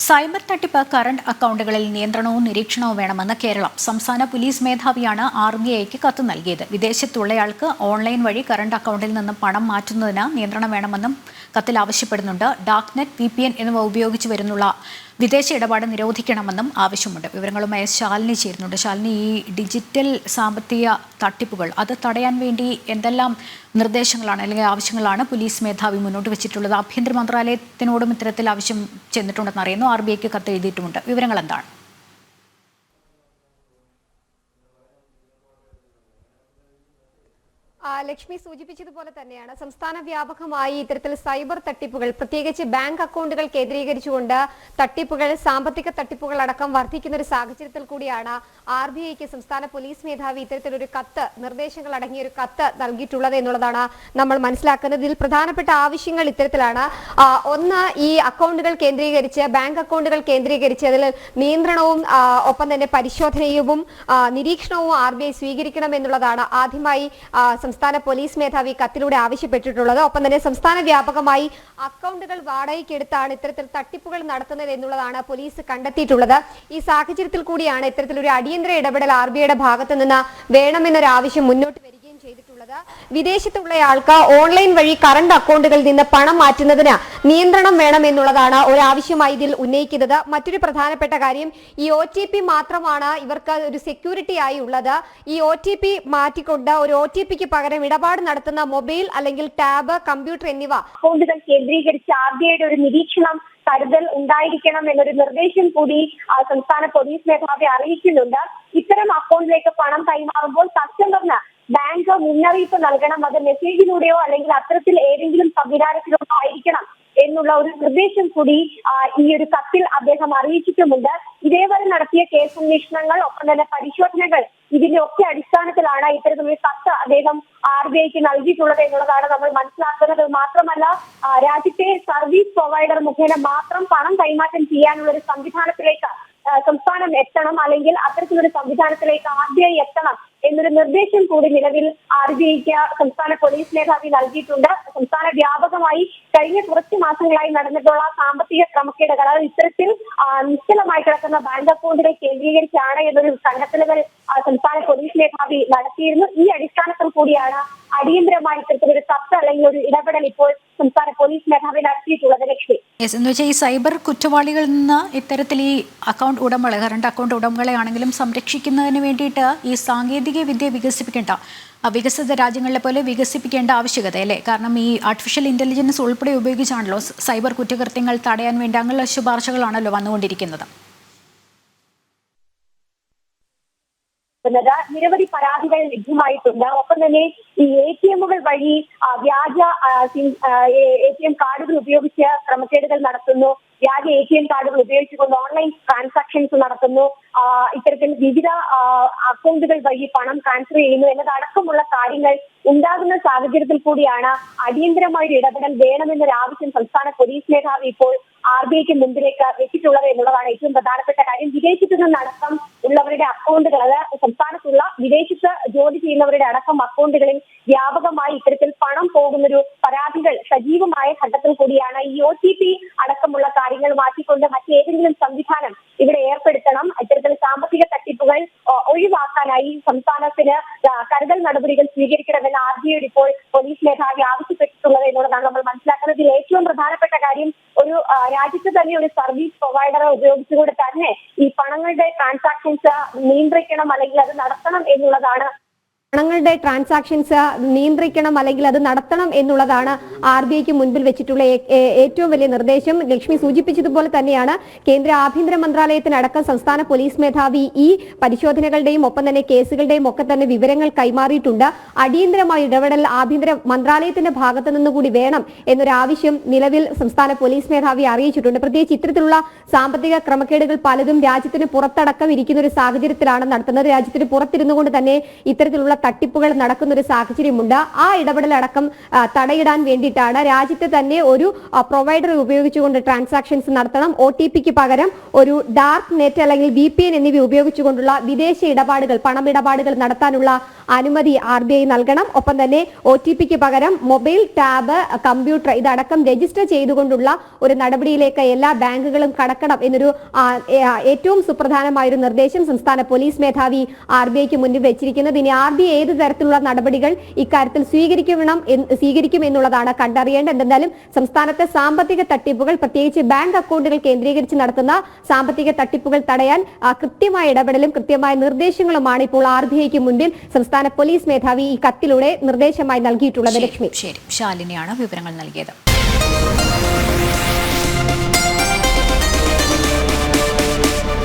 Cyber തട്ടിപ്പ് current അക്കൗണ്ടുകളിൽ നിയന്ത്രണവും നിരീക്ഷണവും വേണമെന്ന് കേരളം. സംസ്ഥാന പോലീസ് മേധാവിയാണ് ആർ കത്ത് നൽകിയത്. വിദേശത്തുള്ളയാൾക്ക് ഓൺലൈൻ വഴി കറണ്ട് അക്കൗണ്ടിൽ നിന്ന് പണം മാറ്റുന്നതിന് നിയന്ത്രണം വേണമെന്നും കത്തിൽ ആവശ്യപ്പെടുന്നുണ്ട്. Dark net V P N എന്നിവ ഉപയോഗിച്ച് വരുന്നുള്ള വിദേശ ഇടപാട് നിരോധിക്കണമെന്നും ആവശ്യമുണ്ട്. വിവരങ്ങളുമായി ശാലിനി ചേരുന്നുണ്ട്. ശാലിനി ഈ ഡിജിറ്റൽ സാമ്പത്തിക തട്ടിപ്പുകൾ അത് തടയാൻ വേണ്ടി എന്തെല്ലാം നിർദ്ദേശങ്ങളാണ് അല്ലെങ്കിൽ ആവശ്യങ്ങളാണ് പോലീസ് മേധാവി മുന്നോട്ട് വെച്ചിട്ടുള്ളത്? ആഭ്യന്തര മന്ത്രാലയത്തിനോടും ഇത്തരത്തിൽ ആവശ്യം ചെന്നിട്ടുണ്ടെന്ന് അറിയുന്നു. ആർ ബി ഐക്ക് കത്ത് എഴുതിയിട്ടുമുണ്ട്. വിവരങ്ങൾ എന്താണ് ആ, ലക്ഷ്മി സൂചിപ്പിച്ചതുപോലെ തന്നെയാണ് സംസ്ഥാന വ്യാപകമായി ഇത്തരത്തിൽ സൈബർ തട്ടിപ്പുകൾ പ്രത്യേകിച്ച് ബാങ്ക് അക്കൗണ്ടുകൾ കേന്ദ്രീകരിച്ചുകൊണ്ട് തട്ടിപ്പുകൾ സാമ്പത്തിക തട്ടിപ്പുകൾ അടക്കം വർദ്ധിക്കുന്ന ഒരു സാഹചര്യത്തിൽ കൂടിയാണ് ആർ ബി ഐക്ക് സംസ്ഥാന പോലീസ് മേധാവി ഇത്തരത്തിലൊരു കത്ത് നിർദ്ദേശങ്ങൾ അടങ്ങിയ ഒരു കത്ത് നൽകിയിട്ടുള്ളത് എന്നുള്ളതാണ് നമ്മൾ മനസ്സിലാക്കുന്നത്. ഇതിൽ പ്രധാനപ്പെട്ട ആവശ്യങ്ങൾ ഇത്തരത്തിലാണ്. ഒന്ന് ഈ അക്കൗണ്ടുകൾ കേന്ദ്രീകരിച്ച് ബാങ്ക് അക്കൗണ്ടുകൾ കേന്ദ്രീകരിച്ച് അതിൽ നിയന്ത്രണവും ഒപ്പം തന്നെ പരിശോധനയും നിരീക്ഷണവും ആർ ബി ഐ സ്വീകരിക്കണം എന്നുള്ളതാണ് ആദ്യമായി സംസ്ഥാന പോലീസ് മേധാവി കത്തിലൂടെ ആവശ്യപ്പെട്ടിട്ടുള്ളത്. ഒപ്പം തന്നെ സംസ്ഥാന വ്യാപകമായി അക്കൗണ്ടുകൾ വാടകയ്ക്കെടുത്താണ് ഇത്തരത്തിൽ തട്ടിപ്പുകൾ നടത്തുന്നത് എന്നുള്ളതാണ് പോലീസ് കണ്ടെത്തിയിട്ടുള്ളത്. ഈ സാഹചര്യത്തിൽ കൂടിയാണ് ഇത്തരത്തിലൊരു അടിയന്തര ഇടപെടൽ ആർ ബി ഐയുടെ ഭാഗത്ത് നിന്ന് വേണമെന്നൊരു ആവശ്യം മുന്നോട്ട് ചെയ്തിട്ടുള്ളത്. വിദേശത്തുള്ളയാൾക്ക് ഓൺലൈൻ വഴി കറണ്ട് അക്കൗണ്ടുകളിൽ നിന്ന് പണം മാറ്റുന്നതിന് നിയന്ത്രണം വേണം എന്നുള്ളതാണ് ഒരു ആവശ്യമായി ഇതിൽ ഉന്നയിക്കുന്നത്. മറ്റൊരു പ്രധാനപ്പെട്ട കാര്യം ഈ ഒ ടി പി മാത്രമാണ് ഇവർക്ക് ഒരു സെക്യൂരിറ്റി ആയി ഉള്ളത്. ഈ ഒ ടി പി മാറ്റിക്കൊണ്ട് ഒരു ഒ ടി പിക്ക് പകരം ഇടപാട് നടത്തുന്ന മൊബൈൽ അല്ലെങ്കിൽ ടാബ് കമ്പ്യൂട്ടർ എന്നിവ അക്കൗണ്ടുകൾ കേന്ദ്രീകരിച്ച് ആർ ഒരു നിരീക്ഷണം കരുതൽ ഉണ്ടായിരിക്കണം എന്നൊരു നിർദ്ദേശം കൂടി സംസ്ഥാന പോലീസ് മേധാവി അറിയിക്കുന്നുണ്ട്. ഇത്തരം അക്കൗണ്ടിലേക്ക് പണം കൈമാറുമ്പോൾ കസ്റ്റമറിന് ബാങ്ക് മുന്നറിയിപ്പ് നൽകണം അത് മെസ്സേജിലൂടെയോ അല്ലെങ്കിൽ അത്തരത്തിൽ ഏതെങ്കിലും സംവിധാനത്തിലോ ആയിരിക്കണം എന്നുള്ള ഒരു നിർദ്ദേശം കൂടി ഈ ഒരു കത്തിൽ അദ്ദേഹം അറിയിച്ചിട്ടുമുണ്ട്. ഇതേവരെ നടത്തിയ കേസ് അന്വേഷണങ്ങൾ ഒപ്പം തന്നെ പരിശോധനകൾ ഇതിന്റെ ഒക്കെ അടിസ്ഥാനത്തിലാണ് ഇത്തരത്തിലൊരു കത്ത് അദ്ദേഹം ആർ ബി ഐക്ക് നൽകിയിട്ടുള്ളത് എന്നുള്ളതാണ് നമ്മൾ മനസ്സിലാക്കുന്നത്. മാത്രമല്ല രാജ്യത്തെ സർവീസ് പ്രൊവൈഡർ മുഖേന മാത്രം പണം കൈമാറ്റം ചെയ്യാനുള്ള ഒരു സംവിധാനത്തിലേക്ക് സംസ്ഥാനം എത്തണം അല്ലെങ്കിൽ അത്തരത്തിലൊരു സംവിധാനത്തിലേക്ക് ആർ ബി ഐ എത്തണം. എന്നൊരു നിർദ്ദേശം കൂടി നിലവിൽ ആർ ബി ഐക്ക് സംസ്ഥാന പോലീസ് മേധാവി നൽകിയിട്ടുണ്ട്. സംസ്ഥാന വ്യാപകമായി കഴിഞ്ഞ കുറച്ച് മാസങ്ങളായി നടന്നിട്ടുള്ള സാമ്പത്തിക ക്രമക്കേടുകൾ അത് ഇത്തരത്തിൽ നിശ്ചലമായി കിടക്കുന്ന ബാങ്ക് അക്കൗണ്ടുകൾ കേന്ദ്രീകരിച്ചാണ് എന്നൊരു ആ, സംസ്ഥാന പോലീസ് മേധാവി നടത്തിയിരുന്നു. ഈ അടിസ്ഥാനത്തിൽ കൂടിയാണ് അടിയന്തരമായി ഇത്തരത്തിലൊരു കത്ത് അല്ലെങ്കിൽ ഒരു ഇടപെടൽ ഇപ്പോൾ സംസ്ഥാന പോലീസ് മേധാവി നടത്തിയിട്ടുള്ളത്. ലക്ഷ്മി എന്ന് വെച്ചാൽ ഈ സൈബർ കുറ്റവാളികളിൽ നിന്ന് ഇത്തരത്തിൽ ഈ അക്കൗണ്ട് ഉടമകളെ കറണ്ട് അക്കൗണ്ട് ഉടമകളെ ആണെങ്കിലും സംരക്ഷിക്കുന്നതിന് വേണ്ടിയിട്ട് ഈ സാങ്കേതിക വിദ്യ വികസിപ്പിക്കേണ്ട വികസിത രാജ്യങ്ങളിലെ പോലെ വികസിപ്പിക്കേണ്ട ആവശ്യകത അല്ലേ? കാരണം ഈ ആർട്ടിഫിഷ്യൽ ഇന്റലിജൻസ് ഉൾപ്പെടെ ഉപയോഗിച്ചാണല്ലോ സൈബർ കുറ്റകൃത്യങ്ങൾ തടയാൻ വേണ്ടി അങ്ങനെയുള്ള ശുപാർശകളാണല്ലോ വന്നുകൊണ്ടിരിക്കുന്നത്. എന്നത് നിരവധി പരാതികൾ ലഭ്യമായിട്ടുണ്ട്. ഒപ്പം തന്നെ ഈ എ ടി എമ്മുകൾ വഴി വ്യാജ എ ടി എം കാർഡുകൾ ഉപയോഗിച്ച് ക്രമക്കേടുകൾ നടത്തുന്നു. വ്യാജ എ ടി എം കാർഡുകൾ ഉപയോഗിച്ചുകൊണ്ട് ഓൺലൈൻ ട്രാൻസാക്ഷൻസ് നടത്തുന്നു. ഇത്തരത്തിൽ വിവിധ അക്കൗണ്ടുകൾ വഴി പണം ട്രാൻസ്ഫർ ചെയ്യുന്നു എന്നതടക്കമുള്ള കാര്യങ്ങൾ ഉണ്ടാകുന്ന സാഹചര്യത്തിൽ കൂടിയാണ് അടിയന്തരമായ ഒരു ഇടപെടൽ വേണമെന്നൊരു ആവശ്യം സംസ്ഥാന പോലീസ് മേധാവി ഇപ്പോൾ ആർ ബി ഐക്ക് മുമ്പിലേക്ക് വെച്ചിട്ടുള്ളത് എന്നുള്ളതാണ് ഏറ്റവും പ്രധാനപ്പെട്ട കാര്യം. വിദേശത്ത് നിന്നടക്കം ഉള്ളവരുടെ അക്കൗണ്ടുകൾ അത് സംസ്ഥാനത്തുള്ള വിദേശത്ത് ജോലി ചെയ്യുന്നവരുടെ അടക്കം അക്കൗണ്ടുകളിൽ വ്യാപകമായി ഇത്തരത്തിൽ പണം പോകുന്നൊരു പരാതികൾ സജീവമായ ഘട്ടത്തിൽ കൂടിയാണ് ഈ ഒ ടി പി അടക്കമുള്ള കാര്യങ്ങൾ മാറ്റിക്കൊണ്ട് മറ്റേതെങ്കിലും സംവിധാനം ഇവിടെ ഏർപ്പെടുത്തണം. ഇത്തരത്തിൽ സാമ്പത്തിക തട്ടിപ്പുകൾ ഒഴിവാക്കാനായി സംസ്ഥാനത്തിന് കരുതൽ നടപടികൾ സ്വീകരിക്കണമെന്ന് ആർ ബി ഐ ഇപ്പോൾ പോലീസ് മേധാവി ആവശ്യപ്പെട്ടിട്ടുള്ളത് എന്നുള്ളതാണ് നമ്മൾ മനസ്സിലാക്കുന്നത്. ഇതിൽ ഏറ്റവും പ്രധാനപ്പെട്ട കാര്യം ഒരു രാജ്യത്ത് തന്നെ ഒരു സർവീസ് പ്രൊവൈഡറെ ഉപയോഗിച്ചുകൊണ്ട് തന്നെ ഈ പണങ്ങളുടെ ട്രാൻസാക്ഷൻസ് നിയന്ത്രിക്കണം അല്ലെങ്കിൽ അത് നടത്തണം എന്നുള്ളതാണ് പണങ്ങളുടെ ട്രാൻസാക്ഷൻസ് നിയന്ത്രിക്കണം അല്ലെങ്കിൽ അത് നടത്തണം എന്നുള്ളതാണ് ആർ ബി ഐക്ക് മുൻപിൽ വെച്ചിട്ടുള്ള ഏറ്റവും വലിയ നിർദ്ദേശം. ലക്ഷ്മി സൂചിപ്പിച്ചതുപോലെ തന്നെയാണ് കേന്ദ്ര ആഭ്യന്തര മന്ത്രാലയത്തിനടക്കം സംസ്ഥാന പോലീസ് മേധാവി ഈ പരിശോധനകളുടെയും ഒപ്പം തന്നെ കേസുകളുടെയും ഒക്കെ തന്നെ വിവരങ്ങൾ കൈമാറിയിട്ടുണ്ട്. അടിയന്തരമായ ഇടപെടൽ ആഭ്യന്തര മന്ത്രാലയത്തിന്റെ ഭാഗത്തു നിന്നുകൂടി വേണം എന്നൊരു ആവശ്യം നിലവിൽ സംസ്ഥാന പോലീസ് മേധാവി അറിയിച്ചിട്ടുണ്ട്. പ്രത്യേകിച്ച് ഇത്തരത്തിലുള്ള സാമ്പത്തിക ക്രമക്കേടുകൾ പലതും രാജ്യത്തിന് പുറത്തടക്കം ഇരിക്കുന്ന ഒരു സാഹചര്യത്തിലാണ് നടത്തുന്നത്. രാജ്യത്തിന് പുറത്തിരുന്നു കൊണ്ട് തന്നെ ഇത്തരത്തിലുള്ള തട്ടിപ്പുകൾ നടക്കുന്ന ഒരു സാഹചര്യമുണ്ട്. ആ ഇടപെടലടക്കം തടയിടാൻ വേണ്ടിയിട്ടാണ് രാജ്യത്തെ തന്നെ ഒരു പ്രൊവൈഡർ ഉപയോഗിച്ചുകൊണ്ട് ട്രാൻസാക്ഷൻസ് നടത്തണം. ഒ ടി പിക്ക് പകരം ഒരു ഡാർക്ക് നെറ്റ് അല്ലെങ്കിൽ വി പി എൻ എന്നിവ ഉപയോഗിച്ചുകൊണ്ടുള്ള വിദേശ ഇടപാടുകൾ പണമിടപാടുകൾ നടത്താനുള്ള അനുമതി ആർ ബി ഐ നൽകണം. ഒപ്പം തന്നെ ഒ ടി പിക്ക് പകരം മൊബൈൽ ടാബ് കമ്പ്യൂട്ടർ ഇതടക്കം രജിസ്റ്റർ ചെയ്തുകൊണ്ടുള്ള ഒരു നടപടിയിലേക്ക് എല്ലാ ബാങ്കുകളും കടക്കണം എന്നൊരു ഏറ്റവും സുപ്രധാനമായ ഒരു നിർദ്ദേശം സംസ്ഥാന പോലീസ് മേധാവി ആർ ബി ഐക്ക് മുന്നിൽ വെച്ചിരിക്കുന്നത്. ഇനി ആർ ബി ഐ ഏത് തരത്തിലുള്ള നടപടികൾ ഇക്കാര്യത്തിൽ സ്വീകരിക്കണം സ്വീകരിക്കും എന്നുള്ളതാണ് കണ്ടറിയേണ്ടത്. എന്തായാലും സംസ്ഥാനത്തെ സാമ്പത്തിക തട്ടിപ്പുകൾ പ്രത്യേകിച്ച് ബാങ്ക് അക്കൗണ്ടുകൾ കേന്ദ്രീകരിച്ച് നടത്തുന്ന സാമ്പത്തിക തട്ടിപ്പുകൾ തടയാൻ കൃത്യമായ ഇടപെടലും കൃത്യമായ നിർദ്ദേശങ്ങളുമാണ് ഇപ്പോൾ ആർ ബി ഐക്ക് മുൻപിൽ സംസ്ഥാന പോലീസ് മേധാവി ഈ കത്തിലൂടെ നിർദ്ദേശമായി നൽകിയിട്ടുള്ളത്. ലക്ഷ്മി. ശരി. ശാലിനിയാണ് വിവരങ്ങൾ നൽകിയത്.